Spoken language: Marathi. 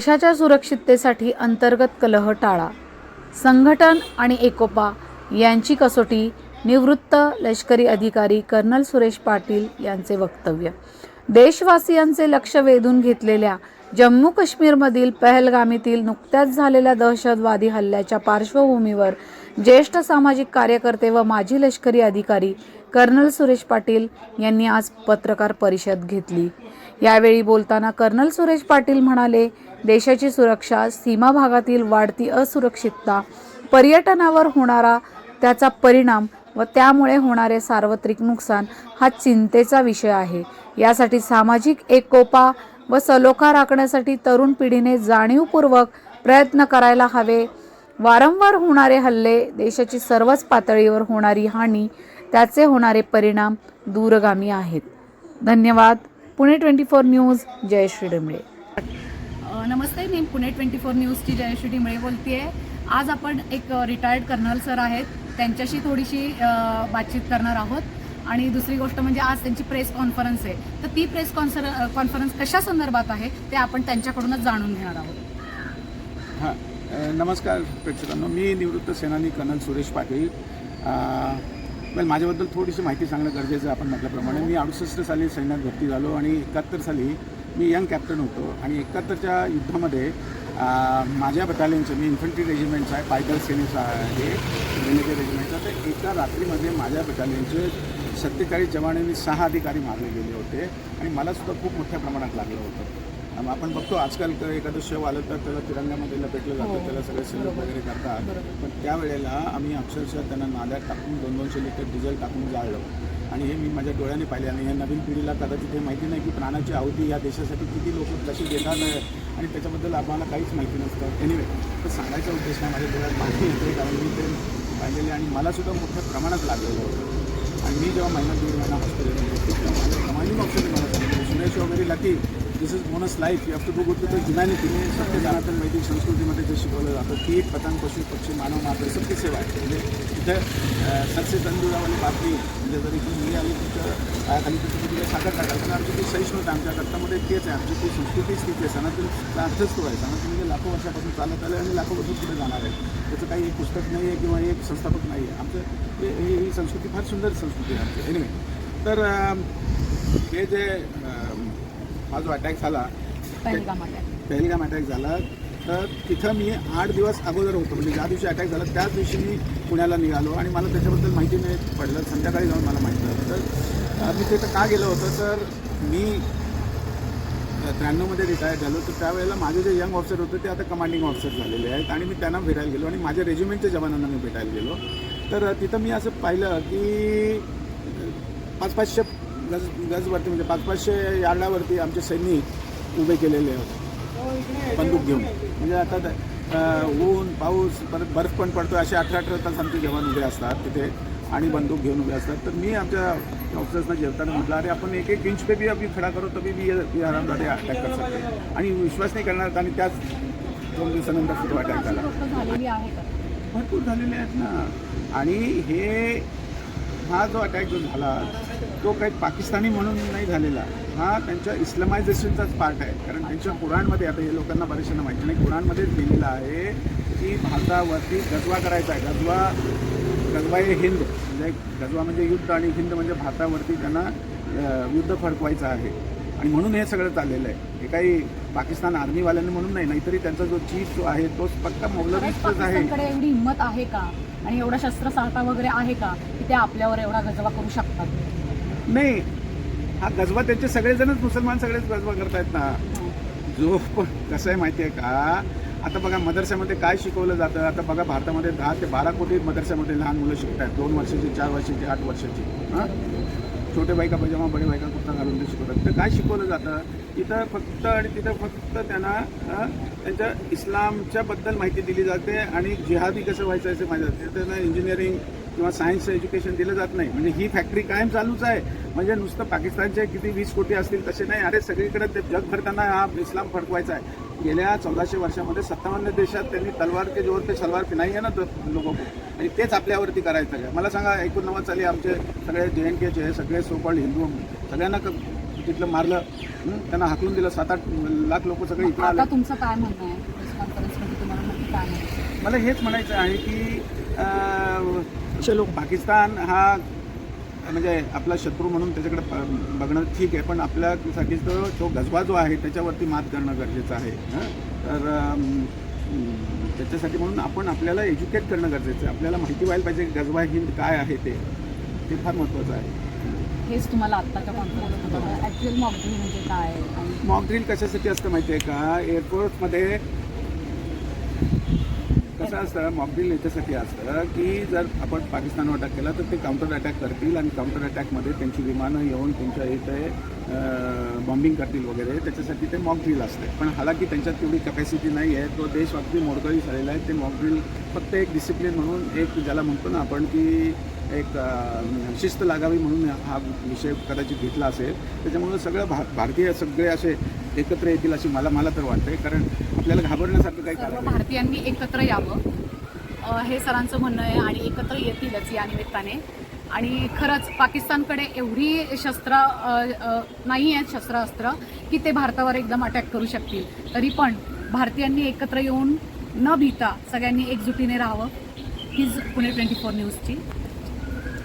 देशाच्या सुरक्षिततेसाठी अंतर्गत कलह टाळा. संघटन आणि एकोपा यांची कसोटी निवृत्त लष्करी अधिकारी कर्नल सुरेश पाटील यांचे वक्तव्य. देशवासियांचे लक्ष वेधून घेतलेल्या जम्मू काश्मीरमधील पहलगामीतील नुकत्याच झालेल्या दहशतवादी हल्ल्याच्या पार्श्वभूमीवर ज्येष्ठ सामाजिक कार्यकर्ते व माजी लष्करी अधिकारी कर्नल सुरेश पाटील यांनी आज पत्रकार परिषद घेतली. यावेळी बोलताना कर्नल सुरेश पाटील म्हणाले देशाची सुरक्षा सीमा भागातील वाढती असुरक्षितता पर्यटनावर होणारा त्याचा परिणाम व त्यामुळे होणारे सार्वत्रिक नुकसान हा चिंतेचा विषय आहे. यासाठी सामाजिक एकोपा व सलोखा राखण्यासाठी तरुण पिढीने जाणीवपूर्वक प्रयत्न करायला हवे. वारंवार होणारे हल्ले देशाची सर्वच पातळीवर होणारी हानी त्याचे होणारे परिणाम दूरगामी आहेत. धन्यवाद. Pune twenty four news Jai Shri अ, नमस्ते मी पुणे ट्वेंटी फोर न्यूजची जयश्री डिमळे बोलते आज आपण एक रिटायर्ड कर्नल सर आहेत. त्यांच्याशी थोडीशी बातचीत करणार आहोत. आणि दुसरी गोष्ट म्हणजे आज त्यांची प्रेस कॉन्फरन्स आहे. तर ती प्रेस कॉन्सर कॉन्फरन्स कशा संदर्भात आहे ते आपण त्यांच्याकडूनच जाणून घेणार आहोत. हां नमस्कार प्रेक्षकांनो. मी निवृत्त सेनानी कर्नल सुरेश पाटील. वेल माझ्याबद्दल थोडीशी माहिती सांगणं गरजेचं आहे आपण म्हटल्याप्रमाणे. मी अडुसष्ट साली सैन्यात भरती झालो आणि एकाहत्तर साली मी यंग कॅप्टन होतो आणि एकाहत्तरच्या युद्धामध्ये माझ्या बटालियनचं मी इन्फंट्री रेजिमेंटचा आहे पायदल सेनेचा आहे रेल्वेच्या रेजिमेंटचं तर एका रात्रीमध्ये माझ्या बटालियनचे सत्तेचाळीस जवानांनी सहा अधिकारी मारले गेले होते आणि मला सुद्धा खूप मोठ्या प्रमाणात लागलं होतं. आपण बघतो आजकाल एखादं शव आलं तर त्याला तिरंग्यामध्ये लपेटलं हो, जातं त्याला सगळे सलूट वगैरे करतात. पण त्यावेळेला आम्ही अक्षरशः त्यांना नाल्यात टाकून दोन दोनशे लिटर डिझेल टाकून जाळलं. आणि हे मी माझ्या डोळ्याने पाहिले आणि या नवीन पिढीला कदाचित हे माहिती नाही की प्राणाची आहुती या देशासाठी किती लोक कशी देतात आणि त्याच्याबद्दल आम्हाला काहीच माहिती नसतं. एनिवे तर सांगायचा उद्देश नाही माझ्या डोळ्यात माहिती येते कारण मी ते पाहिलेले आणि मला सुद्धा मोठ्या प्रमाणात लागलेलं होतं. आणि मी जेव्हा महिना दीड महिना हॉस्पिटलमध्ये तेव्हा माझ्या कमांडिंग ऑफिसरने मला सांगितलं वगैरे lucky. This is bonus life you have to go good to the ह्युमॅनिटीने सत्य जनातन वैदिक संस्कृतीमध्ये जे शिकवलं जातं कीट पतंग पशु पक्षी मानव मात्र सबकी सेवा आहे म्हणजे तिथं सबसे तंदुरावाली बातमी म्हणजे जरी की मी आली तिथं आणि तिथं तिथे साखर टाकाल पण आमची ती सहिष्णुता आमच्या रक्तामध्ये तेच आहे आमची ती संस्कृतीच तीच आहे सनातनचा अर्थच तो आहे सनातन म्हणजे लाखो वर्षापासून चालत आलं आणि लाखो वर्ष पुढे जाणार आहे त्याचं काही एक पुस्तक नाही आहे किंवा एक संस्थापक नाही आहे आमचं ही ही संस्कृती फार सुंदर संस्कृती आहे आमची एनिवे तर हे जे हा जो अटॅक झाला. पहिलगाम अटॅक झाला. तर तिथं मी आठ दिवस अगोदर होतो. म्हणजे ज्या दिवशी अटॅक झाला त्याच दिवशी मी पुण्याला निघालो आणि मला त्याच्याबद्दल माहिती नाही पडलं. संध्याकाळी जाऊन मला माहिती झालं. तर मी तिथं का गेलो होतो? तर मी त्र्याण्णवमध्ये रिटायर झालो. तर त्यावेळेला माझे जे यंग ऑफिसर होते ते आता कमांडिंग ऑफिसर झालेले आहेत आणि मी त्यांना भेटायला गेलो आणि माझ्या रेजिमेंटच्या जवानांना मी भेटायला गेलो. तर तिथं मी असं पाहिलं की पाच पाचशे गज गजवरती म्हणजे पाच पाचशे यार्डावरती आमचे सैनिक उभे केलेले होते. बंदूक घेऊन. म्हणजे आता ऊन पाऊस परत बर्फ पण पडतो असे अठरा अठरा तास आमचे जवान उभे असतात तिथे आणि बंदूक घेऊन उभे असतात. तर मी आमच्या ऑफिसर्सना जेवताना म्हटलं अरे आपण एक एक इंच पे भी अभी खडा करो तभी भी ये ये हरामजादे अटॅक कर सकते आणि विश्वास नाही करणार आणि त्याच दोन दिवसानंतर तो अटॅक झाला. भरपूर झालेले आहेत ना. आणि हे हा जो अटॅक जो झाला तो काही पाकिस्तानी म्हणून नाही झालेला. हा त्यांच्या इस्लामायझेशनचाच पार्ट आहे. कारण त्यांच्या कुराणमध्ये आता हे लोकांना बऱ्याचशांना माहिती नाही कुराणमध्येच लिहिलेलं आहे की भारतावरती गजवा करायचा आहे. गजवा गजवा हे हिंद म्हणजे गजवा म्हणजे युद्ध आणि हिंद म्हणजे भारतावरती त्यांना युद्ध फडकवायचं आहे. आणि म्हणून हे सगळं चाललेलं आहे. हे काही पाकिस्तान आर्मीवाल्यांनी म्हणून नाही नाहीतरी त्यांचा जो चीफ जो आहे तोच खरंच मौलवीच आहे. एवढी हिंमत आहे का? आणि एवढा शस्त्रसाठा वगैरे आहे का की ते आपल्यावर एवढा गजवा करू शकतात? नाही हा गजवा त्यांचे सगळेजणच मुसलमान सगळेच गजवा करतायत ना. जो पण कसं आहे माहिती आहे का? आता बघा मदरशामध्ये काय शिकवलं जातं? आता बघा भारतामध्ये दहा ते बारा कोटी मदरशामध्ये लहान मुलं शिकतात दोन वर्षाची चार वर्षाची आठ वर्षाची. हां? छोटे बायका पजामा बडे बायका कुर्ता घालून ते शिकवतात. तर काय शिकवलं जातं? तिथं फक्त आणि तिथं फक्त त्यांना त्यांच्या इस्लामच्या बद्दल माहिती दिली जाते आणि जिहादी कसं व्हायचं आहे ते माहिती जाते. त्यांना इंजिनिअरिंग किंवा सायन्सचं एज्युकेशन दिलं जात नाही. म्हणजे ही फॅक्टरी कायम चालूच आहे. म्हणजे नुसतं पाकिस्तानचे किती वीस कोटी असतील तसे नाही. अरे सगळीकडे ते जगभर त्यांना हा इस्लाम फडकवायचा आहे. गेल्या चौदाशे वर्षामध्ये सत्तावन्न देशात त्यांनी तलवार के जोर पे सलवार फिनाई आहे ना लोक आणि तेच आपल्यावरती करायचं आहे. मला सांगा एकोणनव्वद साली आमचे सगळे जे एन केचे सगळे सोकॉल्ड हिंदू सगळ्यांना क- तिथलं मारलं हं? त्यांना हाकलून दिलं. सात आठ लाख लोक सगळे इकडे आले. आता तुमचं काय म्हणणं आहे? काय मला हेच म्हणायचं आहे की चलो. पाकिस्तान हा म्हणजे आपला शत्रू म्हणून त्याच्याकडे बघणं ठीक आहे पण आपल्यासाठी तो तो गजबा जो आहे त्याच्यावरती मात करणं गरजेचं आहे हं? तर त्याच्यासाठी म्हणून आपण आपल्याला एज्युकेट करणं गरजेचं आहे. आपल्याला माहिती व्हायला पाहिजे की गजबा हिंद काय आहे ते. ते फार महत्त्वाचं आहे. हेच तुम्हाला आत्ताच्या ॲक्च्युअल मॉकड्रिल म्हणजे काय? आणि मॉक ड्रिल कशासाठी असतं माहिती आहे का? एअरफोर्समध्ये असं असतं मॉक याच्यासाठी असतं की जर आपण पाकिस्तानवर अटॅक केला तर ते काउंटर अटॅक करतील आणि काउंटर अटॅकमध्ये त्यांची विमानं येऊन त्यांच्या इथे बॉम्बिंग करतील वगैरे. त्याच्यासाठी ते मॉकड्रिल असते. पण हालाकी त्यांच्यात तेवढी कपॅसिटी नाही आहे. तो देश अगदी मोडकळी झालेला आहे. ते मॉकड्रिल फक्त एक डिसिप्लिन म्हणून एक ज्याला म्हणतो ना आपण की एक शिस्त लागावी म्हणून हा विषय कदाचित घेतला असेल. त्याच्यामुळे सगळं भा भारतीय सगळे असे एकत्र येतील अशी मला मला तर वाटतंय. कारण आपल्याला घाबरण्यासारखं काही सर्व. भारतीयांनी एकत्र यावं. हे सरांचं म्हणणं आहे आणि एकत्र येतीलच या निमित्ताने. आणि खरंच पाकिस्तानकडे एवढी शस्त्र नाही आहेत शस्त्रास्त्र की ते भारतावर एकदम अटॅक करू शकतील. तरी पण भारतीयांनी एकत्र येऊन न भीता सगळ्यांनी एकजुटीने राहावं. हीच पुणे ट्वेंटी फोर न्यूजची